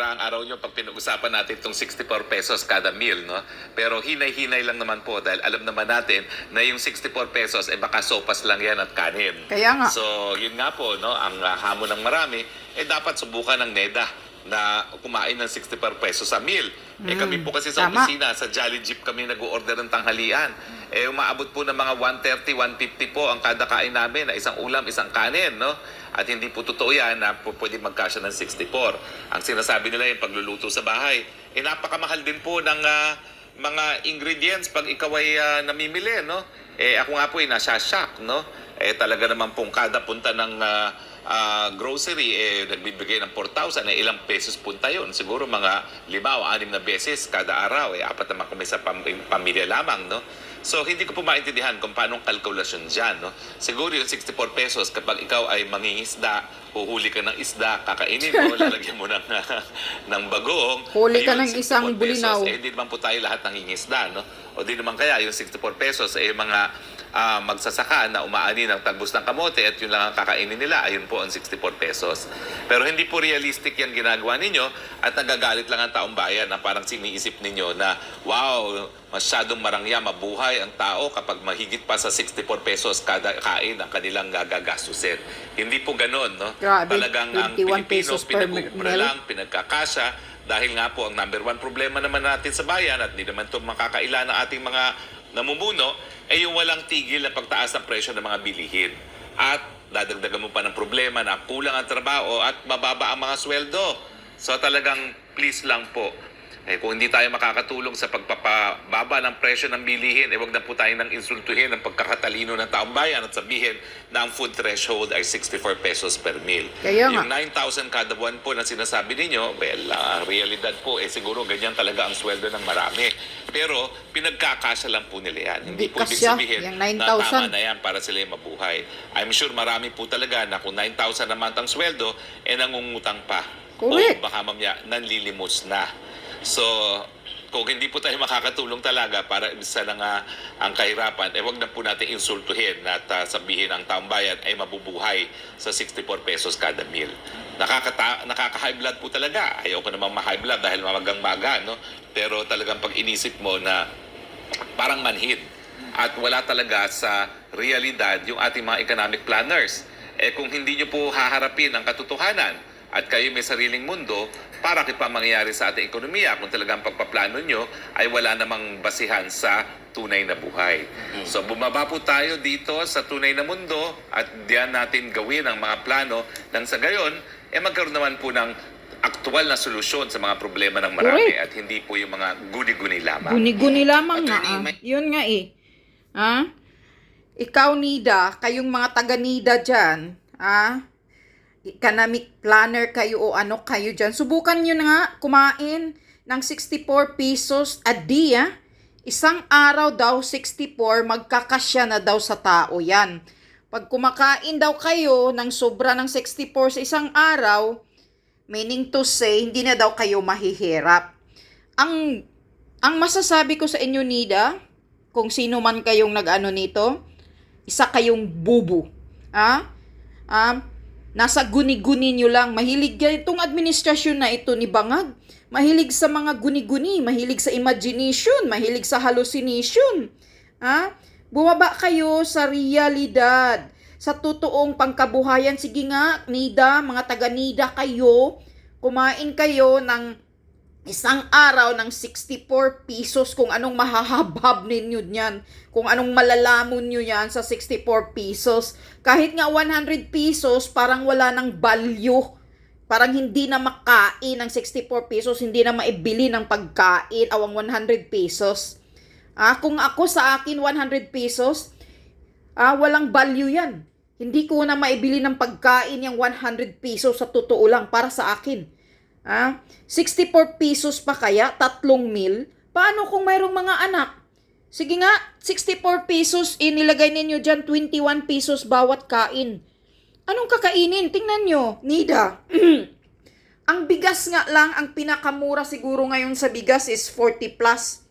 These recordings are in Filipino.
ang araw nyo pag pinag-usapan natin itong 64 pesos kada meal, no? Pero hinay-hinay lang naman po dahil alam naman natin na yung 64 pesos, eh baka sopas lang yan at kanin. Kaya nga. So, yun nga po, no? Ang uh, hamon ng marami, eh dapat subukan ng NEDA na kumain ng 64 pesos sa meal. eh kami po kasi sa Mm, tama. opisina, sa Jolly Jeep kami nag-order ng tanghalian. Eh umaabot po ng mga 130, 150 po ang kada kain namin na isang ulam, isang kanin, no? At hindi po totoo yan na po pwede magkasya ng 64. Ang sinasabi nila yung pagluluto sa bahay, eh napakamahal din po ng ah, mga ingredients pag ikaw ay ah, namimili, no? Eh ako nga po ay nasa-shock, no? Eh talaga naman pong kada punta ng ah, ah, grocery, eh nagbibigay ng 4,000, eh ilang pesos punta yun? Siguro mga lima o anim na beses kada araw, eh apat naman kami sa pam- pamilya lamang, no? So, hindi ko po maintindihan kung paano ang kalkulasyon dyan. No? Siguro yung 64 pesos, kapag ikaw ay mangingisda, huhuli ka ng isda, kakainin mo, lalagyan mo ng, ng bagoong. Huli ka ng isang 64 pesos, bulinaw. Eh, hindi naman po tayo lahat nangingisda. No? O di naman kaya yung 64 pesos, eh mga ah, magsasaka na umaani ng tagbos ng kamote at yun lang ang kakainin nila, ayun po ang 64 pesos. Pero hindi po realistic yung ginagawa ninyo at nagagalit lang ang taong bayan na parang siniisip ninyo na, wow, masyadong marangya, mabuhay ang tao kapag mahigit pa sa 64 pesos kada kain ang kanilang gagastusin. Hindi po ganun, no? Grabe, Talagang ang 21 Pilipino, pinag-uubra lang, pinagkakasya, dahil nga po ang number one problema naman natin sa bayan at di naman ito makakaila ng ating mga namumuno, ay yung walang tigil na pagtaas ng presyo ng mga bilihin. At dadagdagan mo pa ng problema na kulang ang trabaho at mababa ang mga sweldo. So talagang please lang po, eh, kung hindi tayo makakatulong sa pagpapababa ng presyo ng bilihin, eh wag na po tayo nang insultuhin ang pagkakatalino ng taong bayan at sabihin na ang food threshold ay 64 pesos per meal. Kaya. Yung 9,000 kada buwan po na sinasabi ninyo, well, ang realidad po, eh siguro ganyan talaga ang sweldo ng marami. Pero pinagkakasya lang po nila yan. Hindi Hindi po ibig sabihin na 9,000. tama na yan para sila mabuhay. I'm sure marami po talaga na kung 9,000 naman ang sweldo, eh nangungutang pa. Correct. O baka mamaya nanlilimos na. So, kung hindi po tayo makakatulong talaga para isa na nga ang kahirapan, eh wag na po natin insultuhin at ah, sabihin ang taong bayan ay mabubuhay sa 64 pesos kada meal. Nakakata nakaka-high blood po talaga. Ayaw ko namang ma-high blood dahil mamagang maga, no? Pero talagang pag inisip mo na parang manhid at wala talaga sa realidad yung ating mga economic planners. Eh kung hindi nyo po haharapin ang katotohanan at kayo may sariling mundo, para pa mangyayari sa ating ekonomiya kung talagang pagpaplano nyo ay wala namang basihan sa tunay na buhay. So bumaba po tayo dito sa tunay na mundo at diyan natin gawin ang mga plano nang sa gayon, eh magkaroon naman po ng aktual na solusyon sa mga problema ng marami Correct. at hindi po yung mga guni-guni lamang. Guni-guni lamang nga. Ah. may- Yun nga eh. Ha? Ikaw, Nida, kayong mga taga-Nida dyan, ha? Economic planner kayo o ano kayo dyan. Subukan nyo na nga kumain ng 64 pesos a day, ha? Isang araw daw, 64, magkakasya na daw sa tao yan. Pag kumakain daw kayo ng sobra ng 64 sa isang araw, meaning to say, hindi na daw kayo mahihirap. Ang ang masasabi ko sa inyo, Nida, kung sino man kayong nag-ano nito, isa kayong bubu. Ah? Ah, nasa guni-guni nyo lang. Mahilig itong administrasyon na ito ni Bangag. Mahilig sa mga guni-guni, mahilig sa imagination, mahilig sa hallucination. Ah? Bumaba kayo sa realidad, sa totoong pangkabuhayan. Sige nga, Nida, mga taga-Nida kayo, kumain kayo ng isang araw ng 64 pesos kung anong mahahabhab ninyo niyan. Kung anong malalamon nyo yan sa 64 pesos. Kahit nga 100 pesos, parang wala ng value. Parang hindi na makain ng 64 pesos, hindi na maibili ng pagkain awang 100 pesos. Ah, kung ako sa akin 100 pesos, ah, walang value yan. Hindi ko na maibili ng pagkain yung 100 pesos sa totoo lang para sa akin. Ah, 64 pesos pa kaya, tatlong meal? Paano kung mayroong mga anak? Sige nga, 64 pesos, inilagay ninyo dyan 21 pesos bawat kain. Anong kakainin? Tingnan nyo, Nida. ang bigas nga lang, ang pinakamura siguro ngayon sa bigas is 40 plus.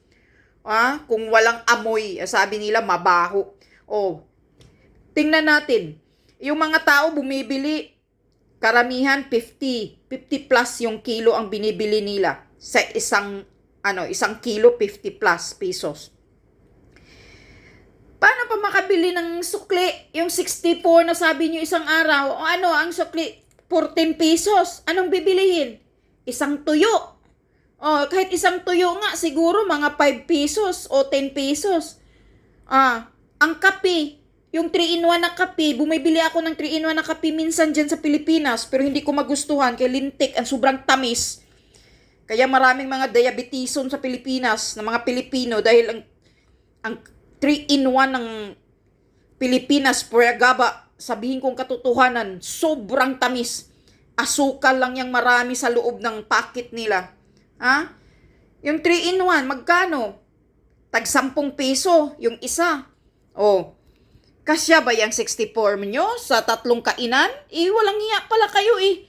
Ah, kung walang amoy, sabi nila mabaho. Oh, tingnan natin. Yung mga tao bumibili karamihan 50, 50 plus yung kilo ang binibili nila sa isang ano, isang kilo 50 plus pesos. Paano pa makabili ng sukli? Yung 64 na sabi nyo isang araw. O ano, ang sukli 14 pesos. Anong bibilihin? Isang tuyo. O, kahit isang tuyo nga, siguro mga 5 pesos o 10 pesos. Ah, ang kape, yung 3-in-1 na kape, bumibili ako ng 3-in-1 na kape minsan dyan sa Pilipinas, pero hindi ko magustuhan kay lintik, ang sobrang tamis. Kaya maraming mga diabetison sa Pilipinas, ng mga Pilipino, dahil ang, ang 3-in-1 ng Pilipinas, Puergaba, sabihin kong katotohanan, sobrang tamis. Asukal lang yung marami sa loob ng packet nila. Ha? Yung 3-in-1, magkano? Tag 10 peso, yung isa. Oh, kasya ba yung 64 nyo sa tatlong kainan? Eh, walang hiya pala kayo eh.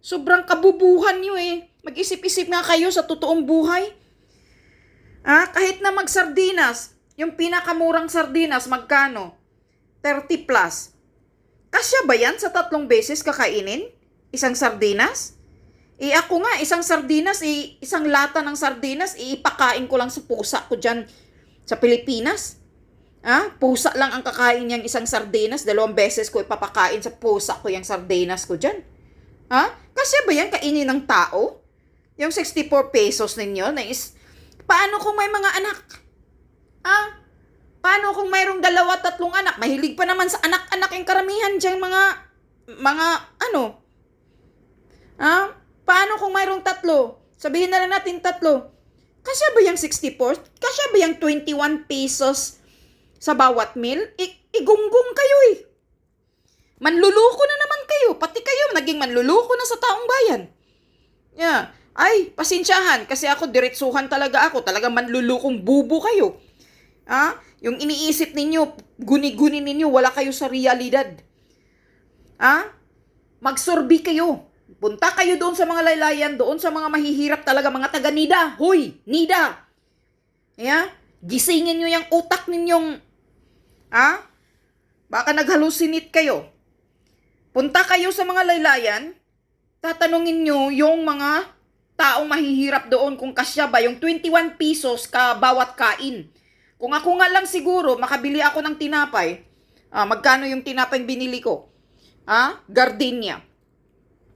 Sobrang kabubuhan nyo eh. Mag-isip-isip nga kayo sa totoong buhay. Ah, kahit na magsardinas, yung pinakamurang sardinas, magkano? 30 plus. Kasya ba yan sa tatlong beses kakainin? Isang sardinas? Eh ako nga, isang sardinas, eh, isang lata ng sardinas, eh, ipakain ko lang sa pusa ko dyan sa Pilipinas. Ah, pusa lang ang kakain niyang isang sardinas. Dalawang beses ko ipapakain sa pusa ko yung sardinas ko dyan. Ha? Kasi ba yan kainin ng tao? Yung 64 pesos ninyo na is... Paano kung may mga anak? Ah? Paano kung mayroong dalawa, tatlong anak? Mahilig pa naman sa anak-anak yung karamihan dyan mga... Mga ano? Ah? Paano kung mayroong tatlo? Sabihin na lang natin tatlo. Kasya ba yung 64? Kasya ba yung 21 pesos sa bawat meal? I- igunggong kayo eh. Manluluko na naman kayo. Pati kayo naging manluluko na sa taong bayan. Yeah. Ay, pasensyahan kasi ako diretsuhan talaga ako. Talagang manlulukong bubo kayo. Ah, yung iniisip ninyo, guni-guni ninyo, wala kayo sa realidad. Ah, magsorbi kayo. Punta kayo doon sa mga laylayan, doon sa mga mahihirap talaga, mga taga Nida. Hoy, Nida! Yeah? Gisingin nyo yung utak ninyong, ah? Baka naghalusinate kayo. Punta kayo sa mga laylayan, tatanungin nyo yung mga taong mahihirap doon kung kasya ba yung 21 pesos ka bawat kain. Kung ako nga lang siguro, makabili ako ng tinapay, ah, magkano yung tinapay binili ko? Ah, gardenia.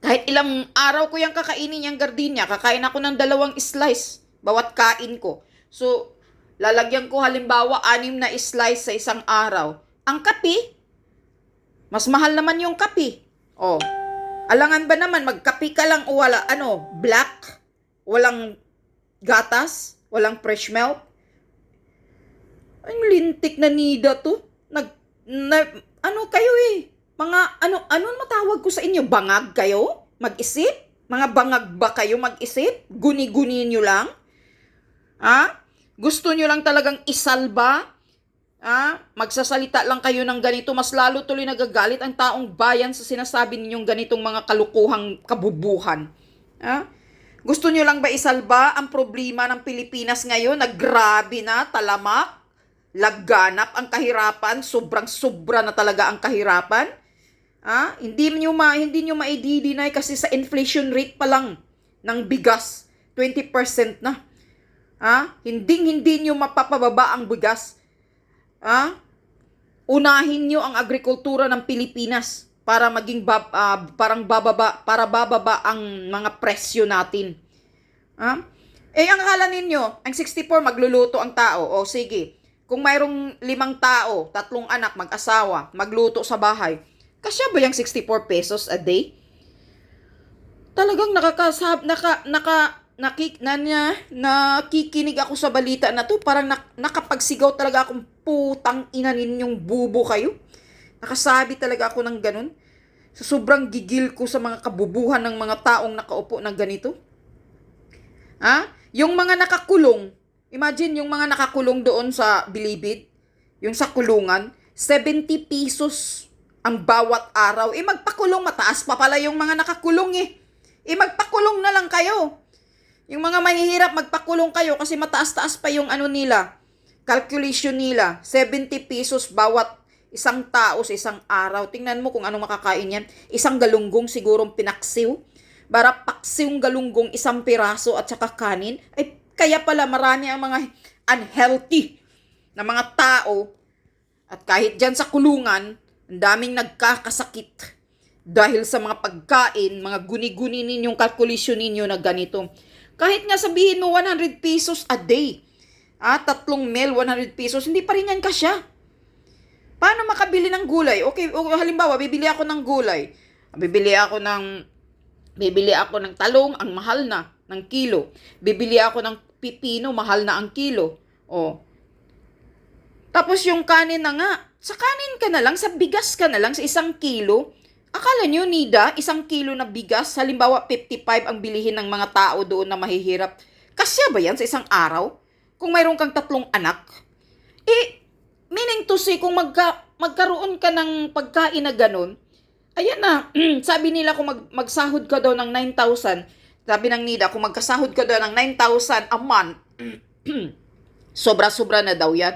Kahit ilang araw ko yung kakainin yung gardenia, kakain ako ng dalawang slice bawat kain ko. So, lalagyan ko halimbawa anim na slice sa isang araw. Ang kape, mas mahal naman yung kape. Oh, alangan ba naman magkape ka lang o wala, ano, black, walang gatas, walang fresh milk? Ang lintik na nida to. Nag, na, ano kayo eh? Mga, ano, ano matawag ko sa inyo? Bangag kayo? Mag-isip? Mga bangag ba kayo mag-isip? Guni-guni nyo lang? Ha? Gusto nyo lang talagang isalba? Ha? Magsasalita lang kayo ng ganito, mas lalo tuloy nagagalit ang taong bayan sa sinasabi ninyong ganitong mga kalukuhang kabubuhan. Ha? Gusto nyo lang ba isalba ang problema ng Pilipinas ngayon na grabe na, talamak, lagganap ang kahirapan, sobrang sobra na talaga ang kahirapan? Ha? Hindi niyo ma hindi niyo maididinay kasi sa inflation rate pa lang ng bigas, 20% na. Ha? Hindi hindi niyo mapapababa ang bigas. Ha? Unahin niyo ang agrikultura ng Pilipinas para maging bab, ah, parang bababa para bababa ang mga presyo natin. Ha? Eh ang akala ninyo, ang 64 magluluto ang tao. O sige, kung mayroong limang tao, tatlong anak, mag-asawa, magluto sa bahay, kasya ba yung 64 pesos a day? Talagang nakakasab, naka, naka, nakik, na, na, nakikinig ako sa balita na to. Parang nak, nakapagsigaw talaga akong putang ina ninyong bubo kayo. Nakasabi talaga ako ng ganun. Sa sobrang gigil ko sa mga kabubuhan ng mga taong nakaupo ng ganito. Ha? Yung mga nakakulong, imagine yung mga nakakulong doon sa Bilibid, yung sa kulungan, 70 pesos ang bawat araw. Eh magpakulong, mataas pa pala yung mga nakakulong eh. Eh magpakulong na lang kayo. Yung mga mahihirap, magpakulong kayo kasi mataas-taas pa yung ano nila, calculation nila. 70 pesos bawat Isang tao sa isang araw. Tingnan mo kung anong makakain yan. Isang galunggong sigurong pinaksiw. Bara paksiw galunggong isang piraso at saka kanin. Ay, kaya pala marami ang mga unhealthy na mga tao. At kahit dyan sa kulungan, ang daming nagkakasakit. Dahil sa mga pagkain, mga guni-guni ninyong kalkulisyon ninyo na ganito. Kahit nga sabihin mo 100 pesos a day, ah, tatlong meal, 100 pesos, hindi pa rin yan kasya. Paano makabili ng gulay? Okay, o, halimbawa, bibili ako ng gulay. Bibili ako ng bibili ako ng talong, ang mahal na ng kilo. Bibili ako ng pipino, mahal na ang kilo. O. Tapos yung kanin na nga, sa kanin ka na lang, sa bigas ka na lang, sa isang kilo. Akala nyo, Nida, isang kilo na bigas, halimbawa 55 ang bilihin ng mga tao doon na mahihirap. Kasya ba yan sa isang araw? Kung mayroon kang tatlong anak? Eh, meaning to say, kung magka, magkaroon ka ng pagkain na ganun, ayan na, sabi nila kung mag, magsahod ka daw ng 9,000, sabi ng Nida, kung magkasahod ka daw ng 9,000 a month, sobra-sobra na daw yan.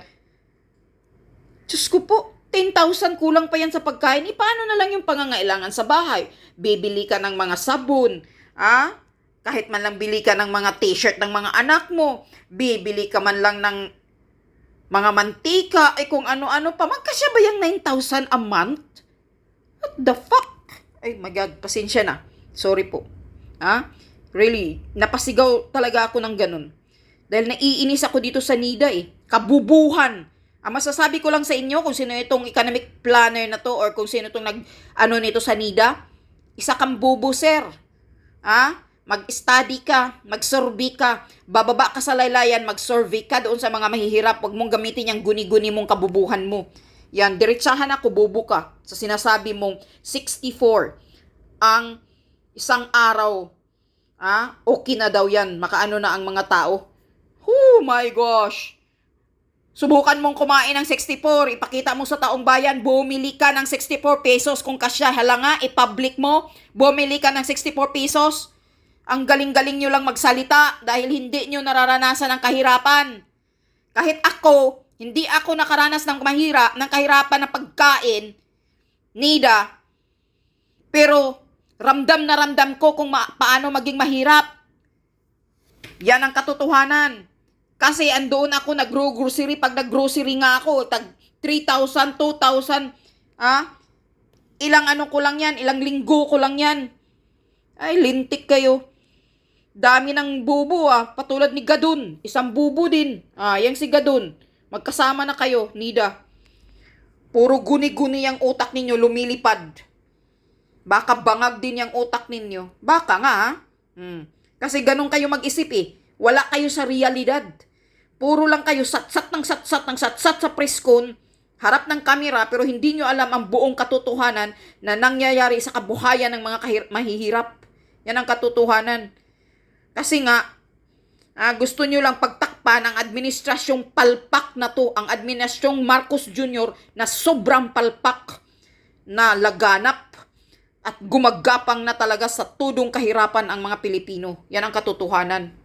Diyos ko po, 10,000 kulang pa yan sa pagkain. E paano na lang yung pangangailangan sa bahay? Bibili ka ng mga sabon, ah? Kahit man lang bili ka ng mga t-shirt ng mga anak mo, bibili ka man lang ng mga mantika, ay kung ano-ano pa. Magkasya ba yung 9,000 a month? What the fuck? Ay God, pasensya na. Sorry po. Ha? Really, napasigaw talaga ako ng ganun. Dahil naiinis ako dito sa NIDA eh. Kabubuhan. Ang masasabi ko lang sa inyo kung sino itong economic planner na to or kung sino itong nag, ano nito sa NIDA, isa kang bubo, sir. Ha? Mag-study ka, mag-survey ka, bababa ka sa laylayan, mag-survey ka doon sa mga mahihirap. Huwag mong gamitin yung guni-guni mong kabubuhan mo. Yan, diretsahan ako, bubo ka. Sa sinasabi mong 64 ang isang araw. Ah, okay na daw yan. Makaano na ang mga tao. Oh my gosh. Subukan mong kumain ng 64, ipakita mo sa taong bayan, bumili ka ng 64 pesos kung kasya. Hala nga, i-public mo, bumili ka ng 64 pesos. Ang galing-galing nyo lang magsalita dahil hindi nyo nararanasan ang kahirapan. Kahit ako, hindi ako nakaranas ng mahirap, ng kahirapan ng pagkain, nida, pero ramdam na ramdam ko kung ma- paano maging mahirap. Yan ang katotohanan. Kasi andoon ako nag-grocery, pag nag-grocery nga ako, tag 3,000, 2,000, ah, ilang ano ko lang yan, ilang linggo ko lang yan. Ay, lintik kayo. Dami ng bubo ah, patulad ni Gadun, isang bubo din. Ah, yang si Gadun. Magkasama na kayo, Nida. Puro guni-guni ang utak ninyo lumilipad. Baka bangag din yung utak ninyo. Baka nga, ha? Hmm. Kasi ganun kayo mag-isip eh. Wala kayo sa realidad. Puro lang kayo satsat ng satsat ng satsat sa preskon, harap ng kamera, pero hindi nyo alam ang buong katotohanan na nangyayari sa kabuhayan ng mga kahir- mahihirap. Yan ang katotohanan. Kasi nga, ah, gusto nyo lang pagtakpan ang administrasyong palpak na to, ang administrasyong Marcos Jr. na sobrang palpak na laganap at gumagapang na talaga sa tudong kahirapan ang mga Pilipino. Yan ang katotohanan.